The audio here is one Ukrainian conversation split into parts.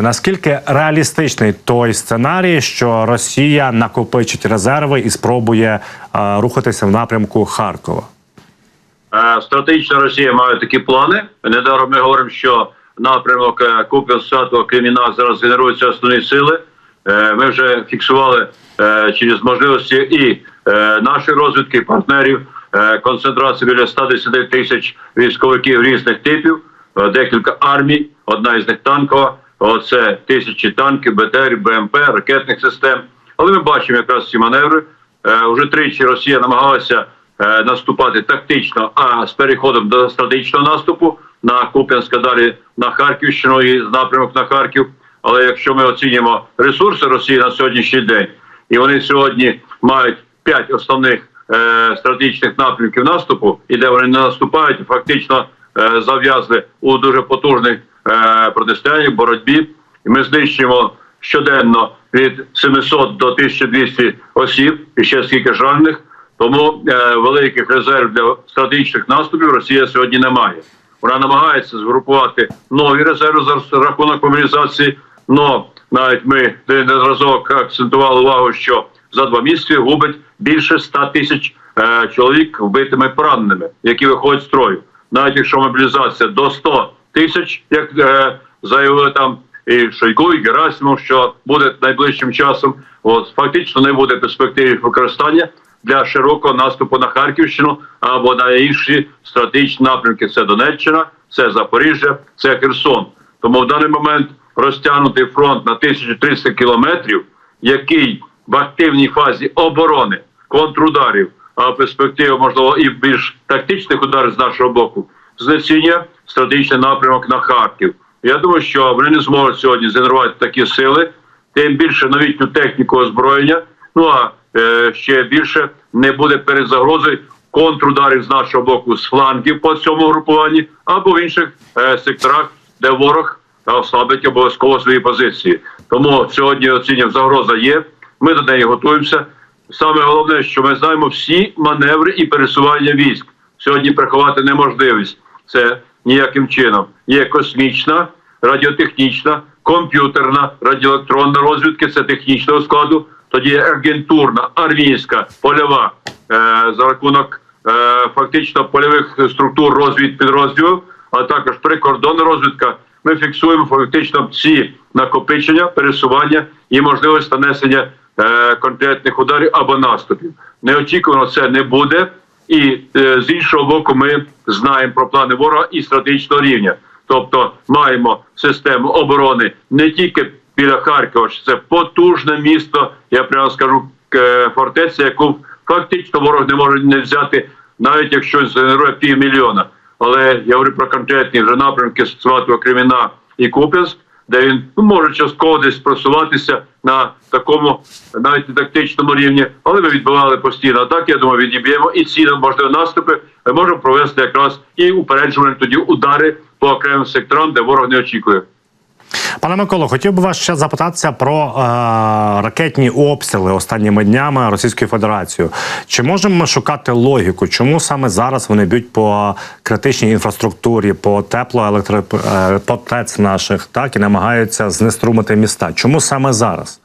Наскільки реалістичний той сценарій, що Росія накопичить резерви і спробує е, рухатися в напрямку Харкова? Е, Стратегічна Росія має такі плани. Недаром ми говоримо, що напрямок е, Куп'янськ Святого Креміна зараз генеруються основні сили. Е, Ми вже фіксували через можливості і нашої розвідки, і партнерів концентрацію біля 110 тисяч військовиків різних типів, декілька армій, одна із них танкова. Оце тисячі танків, БТР, БМП, ракетних систем. Але ми бачимо якраз ці маневри. Е, Уже тричі Росія намагалася е, наступати тактично, а з переходом до стратегічного наступу на Куп'янськ, а далі на Харківщину і з напрямок на Харків. Але якщо ми оцінюємо ресурси Росії на сьогоднішній день, і вони сьогодні мають п'ять основних е, стратегічних напрямків наступу, і де вони не наступають, фактично е, зав'язли у дуже потужних е, протистояннях, боротьбі, і ми знищуємо щоденно від 700 до 1200 осіб і ще скільки ж ранених. Тому е, великих резерв для стратегічних наступів Росія сьогодні не має. Вона намагається згрупувати нові резерви за рахунок мобілізації. Но навіть ми неодноразово акцентували увагу, що за два місяці губить більше 100 тисяч е, чоловік вбитими пораненими, які виходять з строю. Навіть якщо мобілізація до 100 тисяч, як е, заявили там і Шойгу, і Герасимов, що буде найближчим часом. От фактично не буде перспективи використання для широкого наступу на Харківщину або на інші стратегічні напрямки. Це Донеччина, це Запоріжжя, це Херсон. Тому в даний момент розтягнутий фронт на 1300 кілометрів, який в активній фазі оборони, контрударів, а перспектива можливо і більш тактичних ударів з нашого боку, знецінює стратегічний напрямок на Харків. Я думаю, що вони не зможуть сьогодні згенерувати такі сили, тим більше новітню техніку озброєння. Ну а е, ще більше не буде перед загрозою контрударів з нашого боку з флангів по цьому групуванні або в інших е, секторах, де ворог ослабить обов'язково свої позиції. Тому сьогодні оцінюємо, загроза є. Ми до неї готуємося. Саме головне, що ми знаємо всі маневри і пересування військ. Сьогодні приховати неможливість. Це ніяким чином. Є космічна, радіотехнічна, комп'ютерна, радіоелектронна розвідки, це технічного складу. Тоді є агентурна, армійська, польова е, за рахунок е, фактично польових структур розвід підрозділів, а також прикордонна розвідка. Ми фіксуємо фактично всі накопичення, пересування і можливість нанесення е, конкретних ударів або наступів. Неочікувано це не буде. І е, з іншого боку, ми знаємо про плани ворога і стратегічного рівня. Тобто маємо систему оборони не тільки біля Харкова, що це потужне місто, я прямо скажу, е, фортеця, яку фактично ворог не може не взяти, навіть якщо згенерує півмільйона. Але я говорю про конкретні вже напрямки Сватого Креміна і Куп'янськ, де він ну, може частково десь просуватися на такому навіть тактичному рівні, але ми відбивали постійно атаки. Я думаю, відіб'ємо і ці можливо наступи ми можемо провести якраз і упереджувальні тоді удари по окремим секторам, де ворог не очікує. Пане Миколо, хотів би вас ще запитатися про е, ракетні обстріли останніми днями Російською Федерацією. Чи можемо ми шукати логіку? Чому саме зараз вони б'ють по критичній інфраструктурі, по теплоелектро е, по наших, так і намагаються знеструмити міста? Чому саме зараз?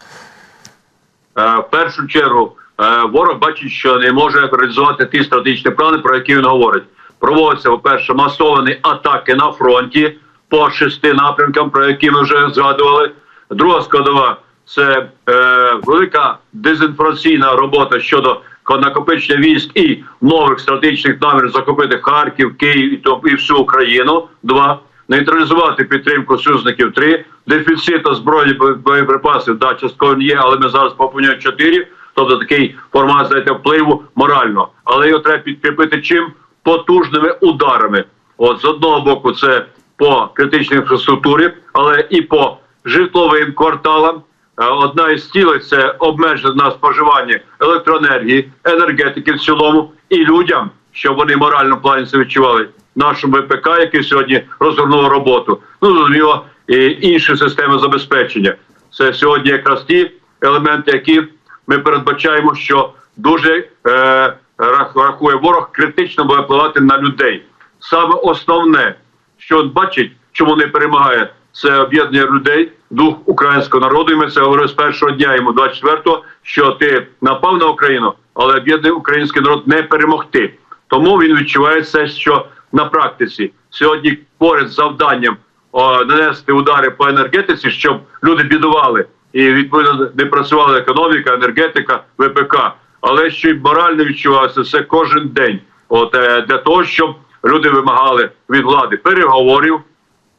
Е, в першу чергу е, ворог бачить, що не може реалізувати ті стратегічні плани, про які він говорить. Проводяться, по-перше, масовані атаки на фронті по шести напрямкам, про які ми вже згадували. Друга складова це е, велика дезінформаційна робота щодо накопичення військ і нових стратегічних намірів захопити Харків, Київ і то і всю Україну. Два нейтралізувати підтримку союзників. Три дефіцит озброєння боєприпасів. Да, частково є, але ми зараз поповнюємо чотири. Тобто такий формат знаєте, впливу морально, але його треба підкріпити чим потужними ударами. От з одного боку, це по критичній інфраструктурі, але і по житловим кварталам. Е, Одна із цілей це обмежити на споживання електроенергії, енергетики в цілому і людям, щоб вони морально плані це відчували. Нашому ВПК, який сьогодні розгорнув роботу, ну зрозуміло, і інші системи забезпечення. Це сьогодні якраз ті елементи, які ми передбачаємо, що дуже е, рахує ворог, критично буде впливати на людей. Саме основне, що бачить, чому не перемагає, це об'єднання людей, дух українського народу. І ми це говорили з першого дня йому 24-го, що ти напав на Україну, але об'єднаний український народ не перемогти. Тому він відчуває це, що на практиці сьогодні поряд з завданням о, нанести удари по енергетиці, щоб люди бідували і відповідно не працювала економіка, енергетика, ВПК. Але що й морально відчувалося це кожен день. От е, для того, щоб люди вимагали від влади переговорів.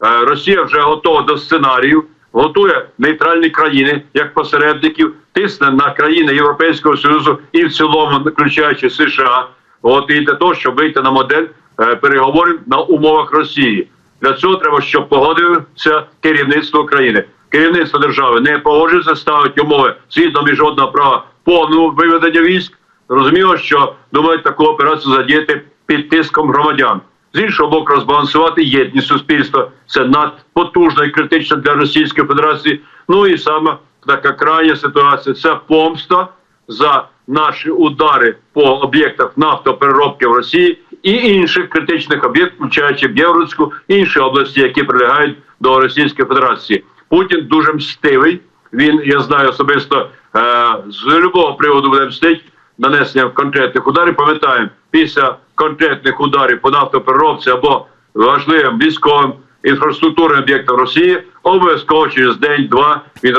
Е, Росія вже готова до сценарію, готує нейтральні країни як посередників, тисне на країни Європейського Союзу і в цілому, включаючи США. От і для того, щоб вийти на модель е, переговорів на умовах Росії. Для цього треба, щоб погодилося керівництво країни. Керівництво держави не погоджується, ставить умови згідно міжнародного права повного виведення військ. Зрозуміло, що думають таку операцію задіяти під тиском громадян. З іншого боку, розбалансувати єдність суспільства це надпотужно і критично для Російської Федерації. Ну і саме така крайня ситуація це помста за наші удари по об'єктах нафтопереробки в Росії і інших критичних об'єктів, включаючи Бєврудську, інші області, які прилягають до Російської Федерації. Путін дуже мстивий. Він я знаю особисто е, з любого приводу буде мстить нанесення конкретних ударів. Пам'ятаємо, після конкретних ударів по нафтопереробці або важливим військовим інфраструктурним об'єктам Росії, обов'язково через день-два він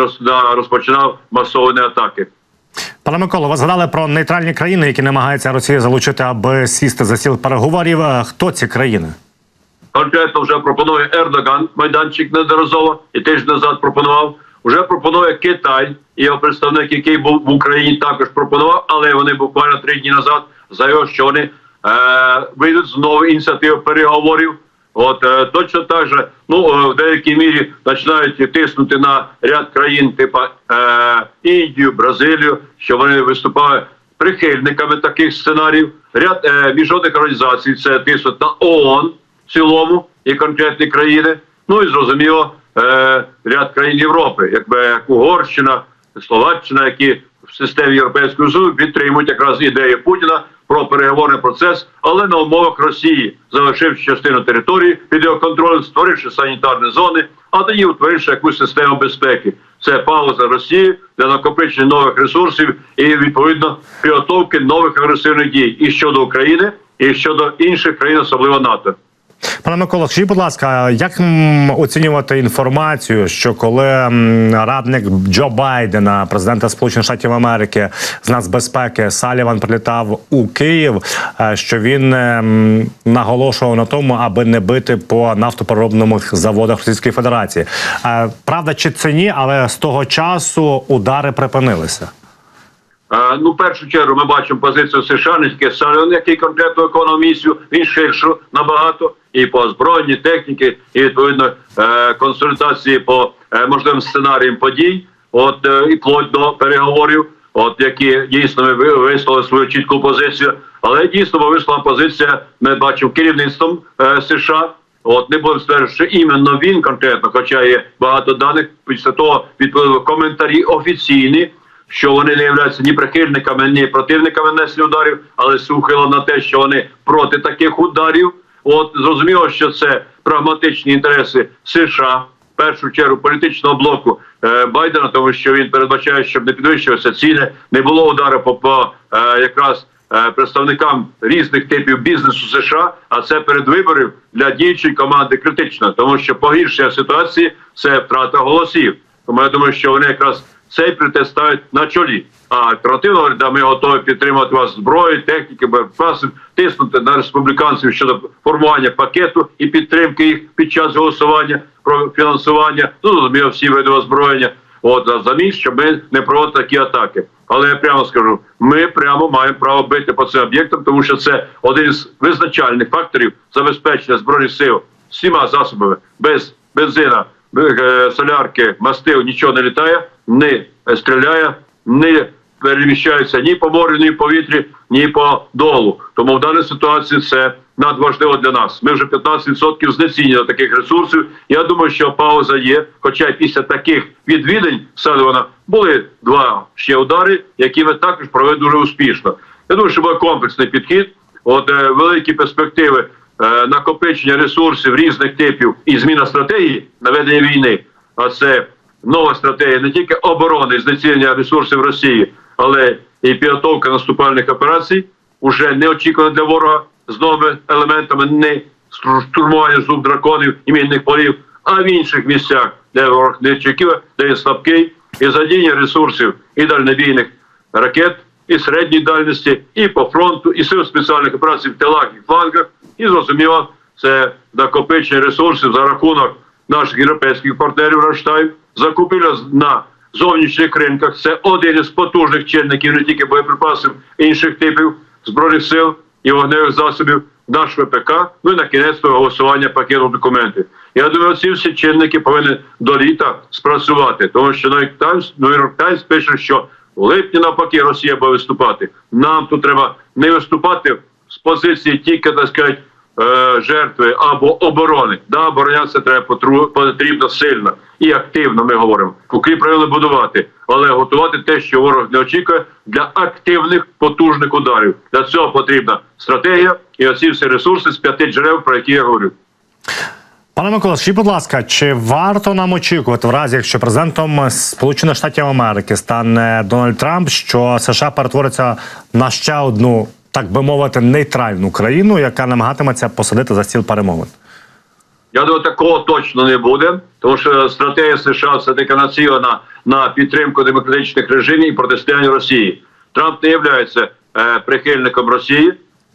розпочинав масовані атаки. Пане Миколо, ви згадали про нейтральні країни, які намагається Росія залучити, аби сісти за стіл переговорів. Е, Хто ці країни? Конкретно вже пропонує Ердоган майданчик неодноразово і тиждень назад пропонував. Вже пропонує Китай, і його представник, який був в Україні, також пропонував, але вони буквально три дні назад заявили, що вони вийдуть знову ініціативи переговорів. От е, точно так же, ну е, в деякій мірі починають тиснути на ряд країн, типу е, Індію, Бразилію, що вони виступають прихильниками таких сценаріїв. Ряд е, міжнародних організацій це тиснуть на ООН в цілому і конкретні країни. Ну і зрозуміло, е, ряд країн Європи, якби як Угорщина, Словаччина, які в системі Європейського Союзу підтримують якраз ідеї Путіна про переговорний процес, але на умовах Росії, залишивши частину території під його контролем, створивши санітарні зони, а тоді утворивши якусь систему безпеки. Це пауза Росії для накопичення нових ресурсів і відповідно підготовки нових агресивних дій і щодо України, і щодо інших країн, особливо НАТО. Пане Миколо, скажіть, будь ласка, як оцінювати інформацію, що коли радник Джо Байдена, президента Сполучених Штатів Америки з нацбезпеки Саліван прилітав у Київ, е, що він е, наголошував на тому, аби не бити по нафтопереробних заводах Російської Федерації? Е, Правда, чи це ні, але з того часу удари припинилися. Ну, в першу чергу ми бачимо позицію США, не тільки Салон, який конкретно місію, він ширшу набагато і по озброєнні техніки, і відповідно е, консультації по е, можливим сценаріям подій, от е, і вплоть до переговорів, от які дійсно ми висловили свою чітку позицію. Але дійсно бо висловлена позиція, ми бачимо керівництвом США. От не будемо стверджувати, що іменно він конкретно, хоча є багато даних після того відповіли коментарі офіційні що вони не являються ні прихильниками, ні противниками несення ударів, але сухило на те, що вони проти таких ударів. От зрозуміло, що це прагматичні інтереси США, в першу чергу політичного блоку е, Байдена, тому що він передбачає, щоб не підвищувалися ціни, не було удару по, по е, якраз е, представникам різних типів бізнесу США. А це перед виборів для діючої команди критично, тому що погіршення ситуації це втрата голосів. Тому я думаю, що вони якраз цей пріоритет ставить на чолі. А альтернативно говорить, да, ми готові підтримати вас зброю, техніки, боєприпасів, тиснути на республіканців щодо формування пакету і підтримки їх під час голосування про фінансування. Ну зрозуміло, всі види озброєння. От а замість, щоб ми не проводили такі атаки. Але я прямо скажу, ми прямо маємо право бити по цим об'єктам, тому що це один з визначальних факторів забезпечення збройних сил всіма засобами без бензина, е, солярки, мастил, нічого не літає, не стріляє, не переміщається ні по морю, ні в повітрі, ні по долу. Тому в даній ситуації це надважливо для нас. Ми вже 15% знецінюємо таких ресурсів. Я думаю, що пауза є. Хоча після таких відвідань Салівана були два ще удари, які ми також провели дуже успішно. Я думаю, що буде комплексний підхід. От е, великі перспективи е, накопичення ресурсів різних типів і зміна стратегії на ведення війни. А це нова стратегія не тільки оборони знецінення ресурсів Росії, але і підготовка наступальних операцій уже не очікувано для ворога з новими елементами не штурмування зуб драконів і мінних полів, а в інших місцях, де ворог не очікує, де він слабкий, і задіння ресурсів і дальнобійних ракет, і середньої дальності, і по фронту, і сил спеціальних операцій в тилах і флангах. І зрозуміло, це накопичення ресурсів за рахунок наших європейських партнерів Раштаю, закупівля на зовнішніх ринках. Це один із потужних чинників не тільки боєприпасів інших типів збройних сил і вогневих засобів наш ВПК. Ну і на кінець голосування пакету документів. Я думаю, ці всі чинники повинні до літа спрацювати, тому що York Times, New York пише, що в липні навпаки Росія буде виступати. Нам тут треба не виступати з позиції тільки так сказати, е, жертви або оборони. Да, оборонятися треба потру- потрібно сильно і активно. Ми говоримо. Укріп правильно будувати, але готувати те, що ворог не очікує для активних потужних ударів. Для цього потрібна стратегія і оці всі ресурси з п'яти джерел, про які я говорю. Пане Микола, скажіть, будь ласка, чи варто нам очікувати, в разі, якщо президентом Сполучених Штатів Америки стане Дональд Трамп, що США перетвориться на ще одну, так би мовити, нейтральну країну, яка намагатиметься посадити за стіл перемовин? Я думаю, такого точно не буде, тому що стратегія США все таки націлена на підтримку демократичних режимів і протистояння Росії. Трамп не є е, прихильником Росії.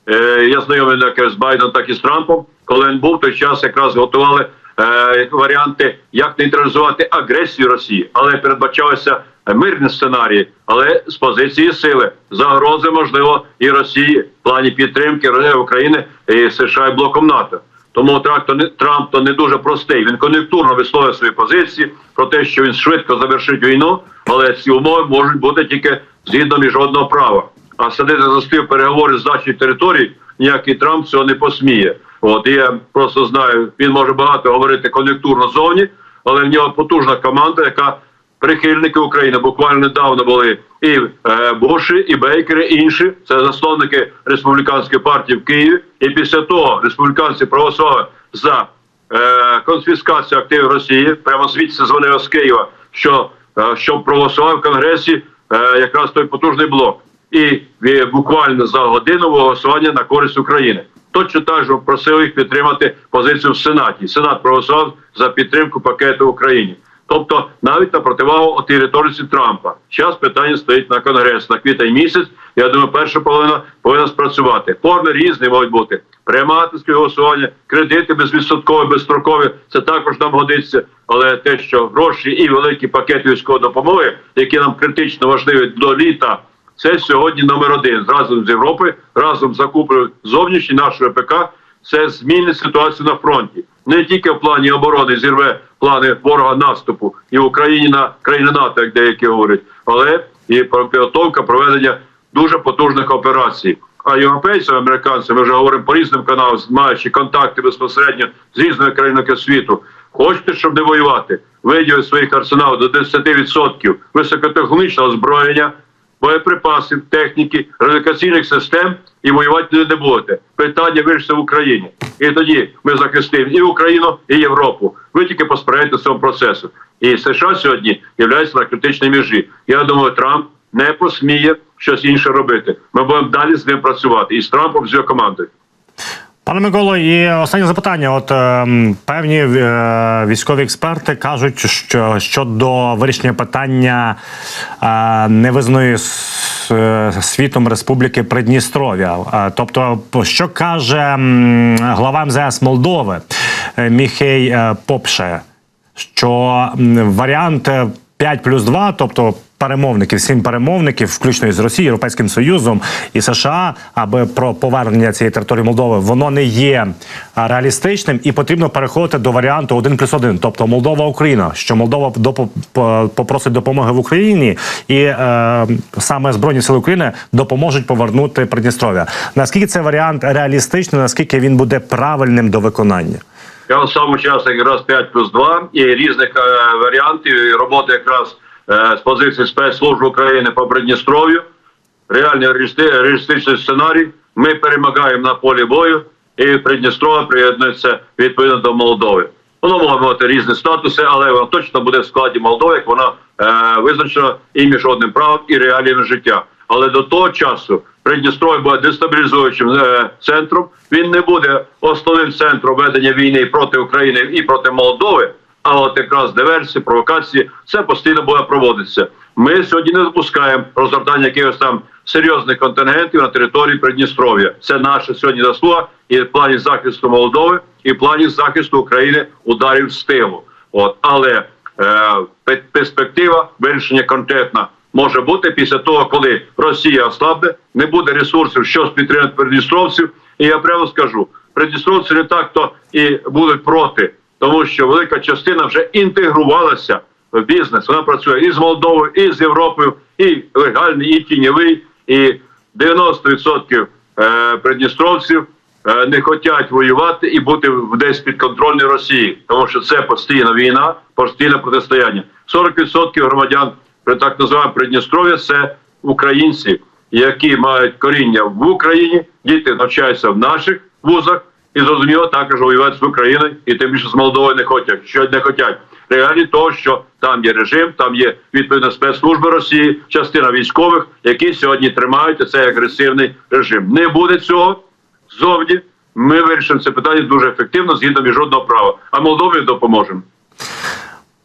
Е, я знайомий як з Байденом, так і з Трампом. Коли він був той час, якраз готували е, варіанти, як нейтралізувати агресію Росії, але передбачалися мирні сценарії, але з позиції сили загрози можливо і Росії в плані підтримки України і США і блоком НАТО. Тому Трамп то не дуже простий. Він кон'юнктурно висловив свої позиції про те, що він швидко завершить війну, але ці умови можуть бути тільки згідно міжнародного права. А садити за стіл переговори з здачі територій ніякий Трамп цього не посміє. От я просто знаю, він може багато говорити кон'юнктурно зовні, але в нього потужна команда, яка прихильники України буквально недавно були і е, Буші, і Бейкери, і інші. Це засновники республіканської партії в Києві. І після того республіканці проголосували за е, конфіскацію активів Росії. Прямо звідси дзвонили з Києва, що е, щоб проголосував в Конгресі е, якраз той потужний блок. І е, буквально за годину голосування на користь України. Точно так же просив їх підтримати позицію в Сенаті. Сенат проголосував за підтримку пакету Україні. Тобто навіть на противагу тій риториці Трампа. Зараз питання стоїть на конгрес на квітень місяць. Я думаю, перша половина повинна спрацювати. Форми різні можуть бути. Приймательське голосування, кредити безвідсоткові, безстрокові. Це також нам годиться. Але те, що гроші і великі пакети військової допомоги, які нам критично важливі до літа. Це сьогодні номер один разом з Європи, разом з закупою зовнішньої нашої ПК. Це змінить ситуацію на фронті не тільки в плані оборони зірве плани ворога наступу і Україні на країни НАТО, як деякі говорять, але і про підготовка проведення дуже потужних операцій. А європейці, американці, ми вже говоримо по різним каналам, маючи контакти безпосередньо з різними країнами світу. Хочете, щоб не воювати, виділити своїх арсеналів до 10% високотехнологічного озброєння, боєприпасів, техніки, радикаційних систем і воювати не будете. Питання вирішиться в Україні. І тоді ми захистимо і Україну, і Європу. Ви тільки посприяєте цьому процесу. І США сьогодні є на критичній межі. Я думаю, Трамп не посміє щось інше робити. Ми будемо далі з ним працювати і з Трампом, з його командою. Пане Миколо, і останнє запитання. От е, певні е, військові експерти кажуть, що щодо вирішення питання е, невизнаної с- е, світом Республіки Придністров'я. Е, тобто, що каже м, глава МЗС Молдови е, Міхей е, Попше, що м, варіант е, 5 плюс 2, тобто перемовників, сім перемовників, включно із Росією, Європейським Союзом і США, аби про повернення цієї території Молдови, воно не є реалістичним і потрібно переходити до варіанту 1 плюс 1, тобто Молдова Україна, що Молдова попросить допомоги в Україні, і е, саме Збройні сили України допоможуть повернути Придністров'я. Наскільки цей варіант реалістичний, наскільки він буде правильним до виконання? Я от сам учасник якраз 5 плюс 2 і різних е, варіантів роботи якраз е, з позиції спецслужб України по Придністров'ю. Реальний реалістичний сценарій. Ми перемагаємо на полі бою і Придністров'я приєднується відповідно до Молдови. Воно може мати різні статуси, але воно точно буде в складі Молдови, як воно е, визначено і міжнародним правом, і реаліями життя. Але до того часу Придністров'я буде дестабілізуючим е, центром. Він не буде основним центром ведення війни проти України і проти Молдови. А от якраз диверсії, провокації, це постійно буде проводитися. Ми сьогодні не допускаємо розгортання якихось там серйозних контингентів на території Придністров'я. Це наша сьогодні заслуга і в плані захисту Молдови, і в плані захисту України ударів з тилу. От але е, перспектива вирішення конкретна може бути після того, коли Росія ослабне, не буде ресурсів, що підтримати придністровців. І я прямо скажу, придністровці не так то і будуть проти, тому що велика частина вже інтегрувалася в бізнес. Вона працює і з Молдовою, і з Європою, і легальний, і тіньовий, і 90% е, придністровців е, не хочуть воювати і бути десь під контролем Росії, тому що це постійна війна, постійне протистояння. 40% громадян так називаємо Придністров'я це українці, які мають коріння в Україні, діти навчаються в наших вузах і зрозуміло також воювати з Україною і тим більше з Молдовою не хочуть. Що не хочуть. Реалі того, що там є режим, там є відповідна спецслужба Росії, частина військових, які сьогодні тримають цей агресивний режим. Не буде цього зовні. Ми вирішимо це питання дуже ефективно згідно міжнародного права. А Молдові допоможемо.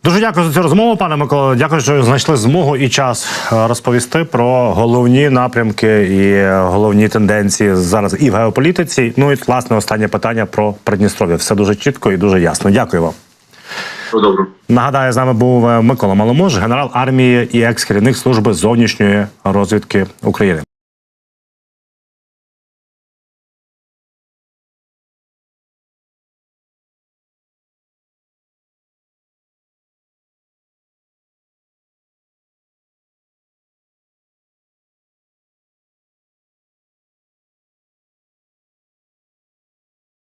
Дуже дякую за цю розмову, пане Миколо. Дякую, що знайшли змогу і час е, розповісти про головні напрямки і головні тенденції зараз і в геополітиці. Ну і власне останнє питання про Придністров'я. Все дуже чітко і дуже ясно. Дякую вам. Доброго. Нагадаю, з нами був е, Микола Маломож, генерал армії і екс-керівник служби зовнішньої розвідки України.